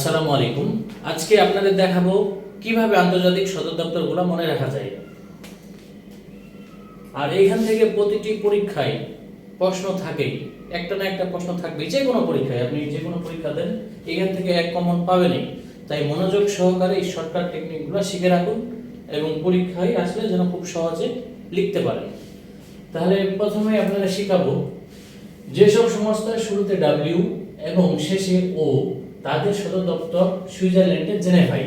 আসসালামু আলাইকুম। আজকে আপনাদের দেখাবো কীভাবে আন্তর্জাতিক সদর দপ্তরগুলো মনে রাখা যায়। আর এইখান থেকে প্রতিটি পরীক্ষায় প্রশ্ন থাকেই একটা না একটা প্রশ্ন থাকবে, যে কোনো পরীক্ষায়। আপনি যে কোনো পরীক্ষা দেন, এখান থেকে এক কমন পাবেনই। তাই মনোযোগ সহকারে এই শর্টকাট টেকনিকগুলো শিখে রাখুন এবং পরীক্ষায় আসলে যেন খুব সহজে লিখতে পারেন। তাহলে প্রথমে আপনারা শিখাবো, যেসব সংস্থার শুরুতে ডাব্লিউ এবং শেষে ও তাদের সদর দপ্তর সুইজারল্যান্ডের জেনেভাই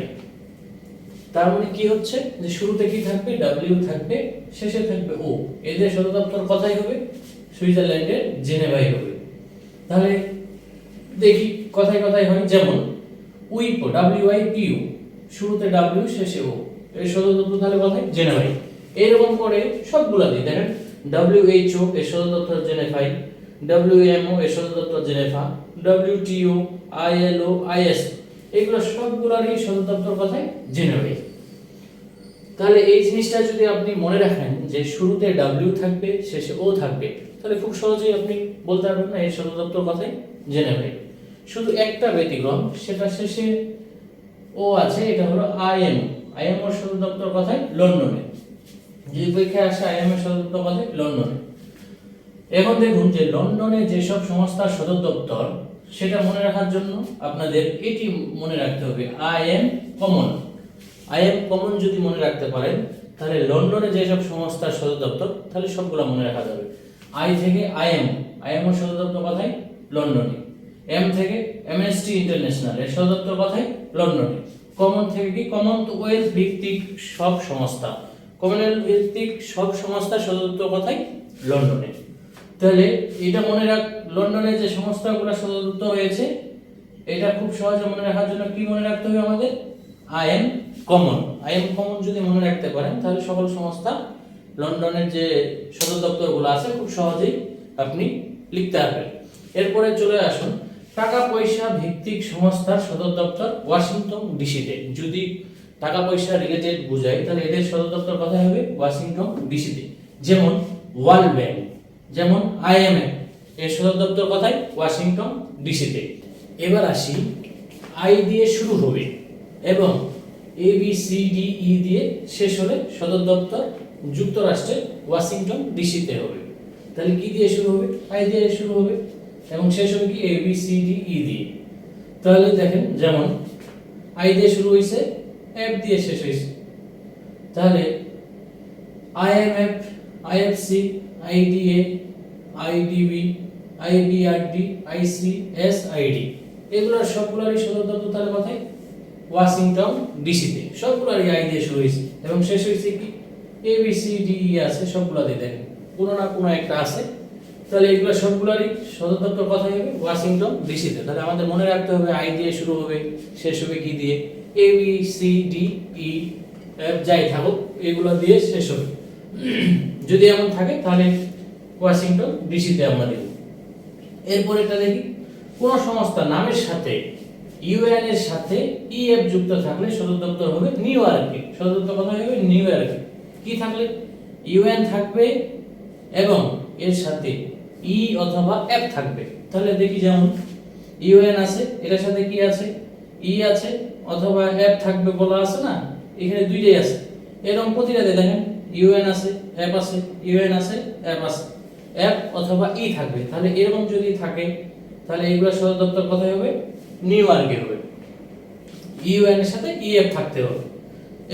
তার মানে কি হচ্ছে? যে শুরুতে কি থাকবে? ডাব্লিউ থাকবে, শেষে থাকবে ও এদের সদর দপ্তর কথাই হবে? সুইজারল্যান্ডের জেনেভাই হবে। তাহলে দেখি, কথায় কথায় হয়? যেমন উইপো ডাব্লিউ আই পিউ শুরুতে ডাব্লিউ শেষে ও এর সদর দপ্তর তাহলে কথায়? জেনেভাই এরকম করে সবগুলা দিয়ে দেখেন ডাব্লিউ এইচ ও এর সদর দপ্তর জেনেভাই ডব্লিউএমও এর সদর দপ্তর জেনেভা ডব্লিউটিও আইএলও আইএস এগুলো সবগুলোরই সদর দপ্তর কথায় জেনেভাই তাহলে এই জিনিসটা যদি আপনি মনে রাখেন যে শুরুতে ডাব্লিউ থাকবে, শেষে ও থাকবে, তাহলে খুব সহজেই আপনি বলতে পারবেন না এই সদর দপ্তর কথাই জেনেভাই শুধু একটা ব্যতিক্রম, সেটা শেষে ও আছে, এটা হলো আইএম আইএম এর সদর দপ্তর কথায় লন্ডনে। যে পরীক্ষায় আসে আইএম এর সদর দপ্তর কথায় লন্ডনে। এখন দেখুন যে লন্ডনে যেসব সংস্থার সদর দপ্তর, সেটা মনে রাখার জন্য আপনাদের এটি মনে রাখতে হবে, I am common. I am common যদি মনে রাখতে পারেন, তাহলে লন্ডনে যেসব সংস্থার সদর দপ্তর, তাহলে সবগুলো মনে রাখা যাবে। আই থেকে আই এম আই এম সদর দপ্তর কথাই লন্ডনে। এম থেকে এমএসটি ইন্টারন্যাশনাল এর সদর দপ্তর কথাই লন্ডনে। কমন থেকে কি? কমন কমনওয়েলথ ভিত্তিক সব সংস্থা। কমনওয়েলথ ভিত্তিক সব সংস্থার সদর দপ্তর কথাই লন্ডনে। তাহলে এটা মনে রাখ, লন্ডনে যে সংস্থাগুলো সদরদত্ত হয়েছে, এটা খুব সহজে মনে রাখার জন্য কি মনে রাখতে হবে আমাদের? I am common. I am common যদি মনে রাখতে পারেন, তাহলে সকল সংস্থা লন্ডনের যে সদর দপ্তরগুলো আছে, খুব সহজেই আপনি লিখতে পারবেন। এরপরে চলে আসুন, টাকা পয়সা ভিত্তিক সংস্থার সদর দপ্তর ওয়াশিংটন ডিসিতে। যদি টাকা পয়সা রিলেটেড বোঝায় তাহলে এদের সদর দপ্তর কথা হবে? ওয়াশিংটন ডিসিতে। যেমন ওয়ার্ল্ড ব্যাংক। যেমন আইএমএফ, এর সদর দপ্তর কথায়? ওয়াশিংটন ডিসিতে। এবার আসি আই দিয়ে শুরু হবে এবং A, B, C, D, E দিয়ে শেষ হলে সদর দপ্তর যুক্তরাষ্ট্রের ওয়াশিংটন ডিসিতে হবে। তাহলে কি দিয়ে শুরু হবে? আই দিয়ে শুরু হবে এবং শেষ হবে কি? A, B, C, D, E দিয়ে। তাহলে দেখেন যেমন আই দিয়ে শুরু হয়েছে এফ দিয়ে শেষ হয়েছে তাহলে IMF, IFC IDA IDB IBRD ICS ID এগুলোর সবগুলোরই সদর দপ্তর তাহলে কথায়? ওয়াশিংটন ডিসিতে। সবগুলোরই আই দিয়ে শুরু হয়েছে। এবং শেষ হয়েছে কি? A, B, C, D, E আছে সবগুলো দিয়ে দেখেন। কোনো না কোনো একটা আছে। তাহলে এগুলো সবগুলোরই সদর দপ্তর কথা হবে? ওয়াশিংটন ডিসিতে। তাহলে আমাদের মনে রাখতে হবে, আই দিয়ে শুরু হবে, শেষ হবে কি দিয়ে? A, B, C, D, E যাই থাকুক, এগুলো দিয়ে শেষ হবে। যদি এমন থাকে, তাহলে ওয়াশিংটন ডিসিতে আমরা দেব এরপর এটা দেখি, কোন সংস্থা নামের সাথে, ইউএন এর সাথে ইএফ যুক্ত থাকলে সদর দপ্তর হবে নিউ ইয়র্কে সদর দপ্তর কথা হবে? নিউ ইয়র্কে কি থাকলে? ইউএন থাকবে এবং এর সাথে ই অথবা এফ থাকবে। তাহলে দেখি যেমন, ইউএন আছে, এটার সাথে কি আছে? ই আছে, অথবা এফ থাকবে বলা আছে না? এখানে দুইটাই আছে। এরকম প্রতিটাতে দেখেন ইউএন আছে, অ্যাপ আছে, ইউএন আছে, অ্যাপ আছে। অ্যাপ অথবা ই থাকবে। তাহলে এরকম যদি থাকে, তাহলে এইগুলো সদর দপ্তর কোথায় হবে? নিউ ইয়র্কে হবে। ইউএন এর সাথে ইএফ থাকতে হবে।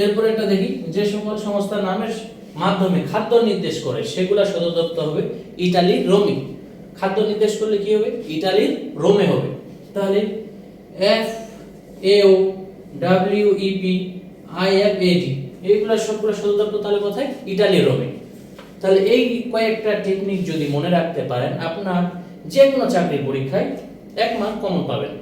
এরপরে একটা দেখি, যে সকল সংস্থার নামের মাধ্যমে খাদ্য নির্দেশ করে, সেগুলা সদর দপ্তর হবে ইটালির রোমে। খাদ্য নির্দেশ করলে কি হবে? ইটালির রোমে হবে। তাহলে FAO W EP I, F, এ এডি এইগুলো সবগুলো সদর তাহলে কোথায়? ইটালির রোমে। তাহলে এই কয়েকটা টেকনিক যদি মনে রাখতে পারেন, আপনার যে কোনো চাকরির পরীক্ষায় এক মার্ক কমন পাবেন।